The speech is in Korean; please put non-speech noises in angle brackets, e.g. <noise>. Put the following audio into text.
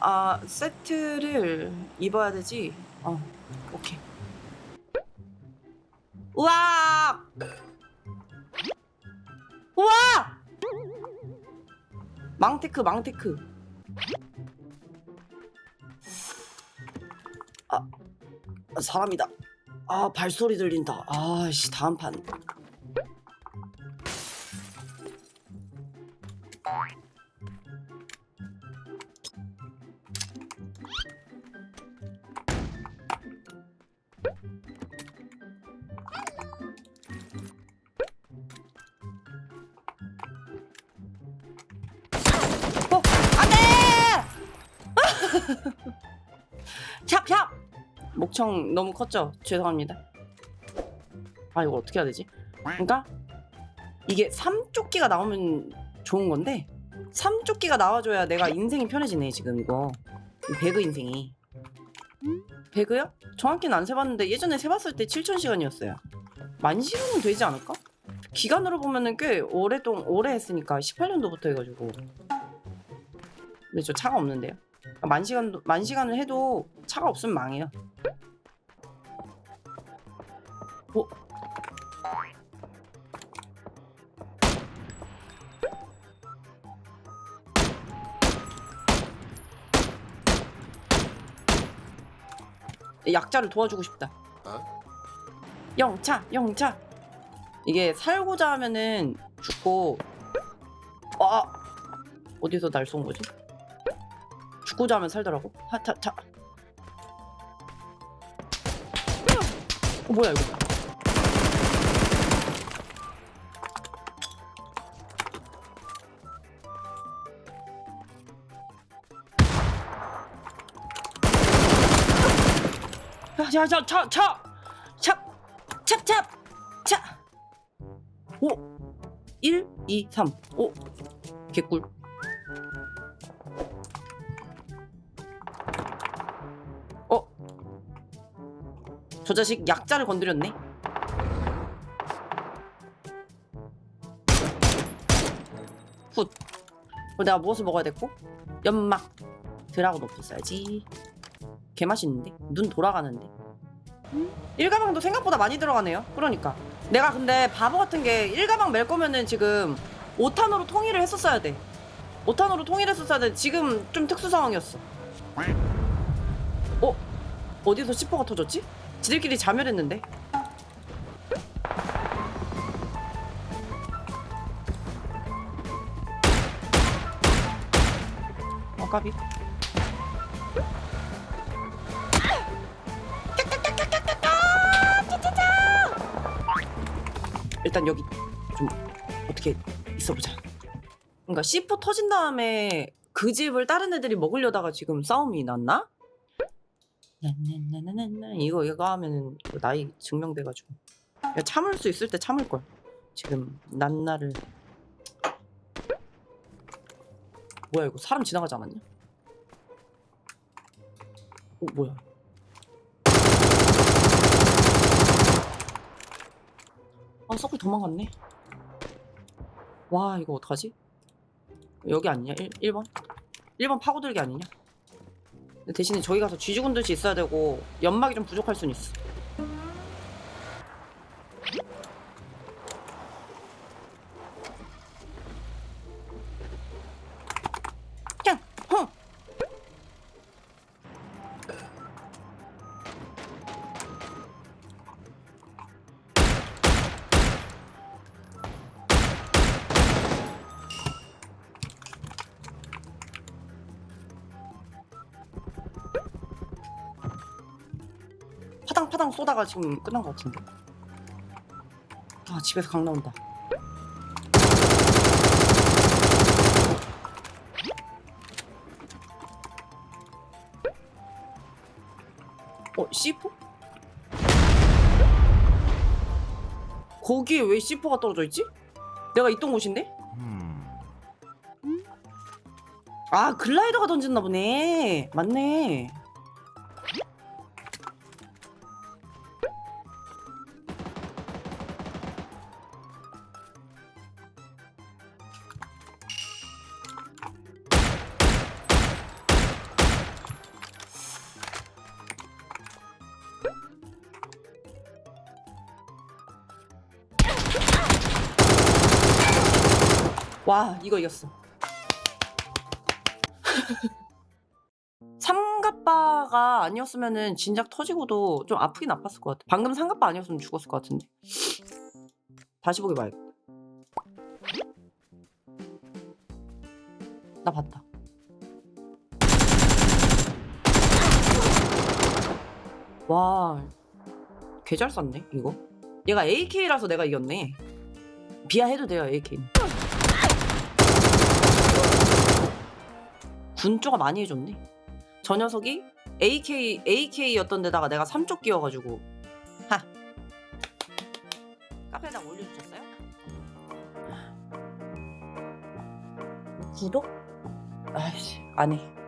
아 세트를 입어야 되지? 어 오케이. 우와! 우와! 망테크 망테크. 아 사람이다. 아 발소리 들린다. 아씨 다음 판 <laughs> 샵, 샵! 목청 너무 컸죠? 죄송합니다. 아, 이거 어떻게 해야 되지? 그러니까 이게 삼조끼가 나오면 좋은 건데 삼조끼가 나와줘야 내가 인생이 편해지네, 지금 이거. 이 배그 인생이. 배그요? 정확히는 안 세봤는데 예전에 세봤을 때 7,000시간이었어요. 만 시간은 되지 않을까? 기간으로 보면은 꽤 오래동 오래 했으니까 18년도부터 해가지고 근데 저 차가 없는데요. 아, 만 시간도 만 시간을 해도 차가 없으면 망해요. 어? 약자를 도와주고 싶다. 영차, 영차. 이게 살고자 하면은 죽고 아 어디서 날 쏜 거지? 죽고자 하면 살더라고. 하차차. 어, 뭐야 이거? 야, 야, 차, 차, 차, 차, 찹, 찹, 차. 5, 1, 2, 3. 오, 개꿀. 저 자식 약자를 건드렸네. 훗. 그럼 내가 무엇을 먹어야 됐고? 연막. 드라곤 없었어야지. 개 맛있는데? 눈 돌아가는데? 일가방도 생각보다 많이 들어가네요. 그러니까. 내가 근데 바보 같은 게 일가방 멜 거면은 지금 5탄으로 통일을 했었어야 돼. 5탄으로 통일했었어야 돼. 지금 좀 특수 상황이었어. 어? 어디서 시퍼가 터졌지? 지들끼리 자멸했는데. 어, 까비. 일단 여기 좀 어떻게 있어보자. 그러니까 C4 터진 다음에 그 집을 다른 애들이 먹으려다가 지금 싸움이 났나? 나나나나나 이거 이거 하면은 나이 증명돼가지고 야, 참을 수 있을 때 참을 걸. 지금 난나를 뭐야 이거 사람 지나가지 않았냐? 어 뭐야? 아 서클 도망갔네. 와 이거 어떡하지? 여기 아니냐? 1, 1번? 1번 파고들기 아니냐? 대신에 저기 가서 쥐 죽은 듯이 있어야 되고 연막이 좀 부족할 순 있어. 파당 파당 쏘다가 지금 끝난 것 같은데. 아 집에서 강 나온다. 어 C4? 거기에 왜 C4가 떨어져 있지? 내가 있던 곳인데? 아 글라이더가 던졌나 보네. 맞네. 와 이거 이겼어. <laughs> 삼갑바가 아니었으면은 진작 터지고도 좀 아프긴 아팠을 것 같아. 방금 삼갑바 아니었으면 죽었을 것 같은데. 다시 보기 봐야겠다. 나 봤다. 와, 개잘 쐈네 이거. 얘가 AK라서 내가 이겼네. 비하해도 돼요 AK는. 군조가 많이 해줬네. 저 녀석이 AK AK였던 데다가 내가 3쪽 끼워가지고 하. 카페에다 올려주셨어요? 구독? 아이씨 안 해.